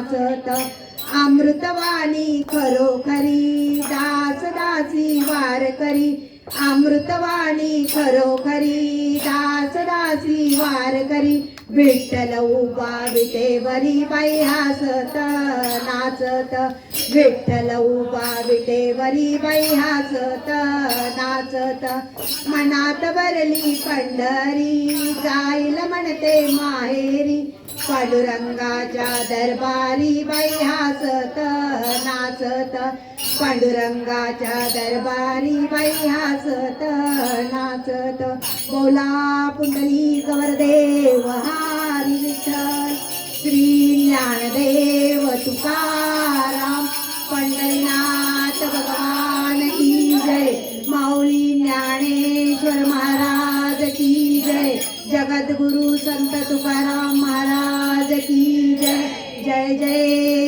वाचत. अमृतवाणी खरोखरी दास दासी वारकरी अमृतवाणी खरोखरी दास दासी वार करी. विठ्ठल उभा विटेवरी बाई हसत नाचत. विठ्ठल उभा विटेवरी बाई हसत नाचत. मनात भरली पंढरी जाईल म्हणते माहेरी. पांडुरंगाच्या दरबारी बाई हसत नाचत. पांडुरंगाच्या दरबारी बाई हसत नाचत. बोला पुंडली गवरदेव हारी विठ्ठल. श्री ज्ञानदेव तुकाराम. पंढरीनाथ भगवान की जय. माऊली ज्ञानेश्वर महाराज की जय. जगद्गुरु संत तुकाराम महाराज जय जय जय रघुवीर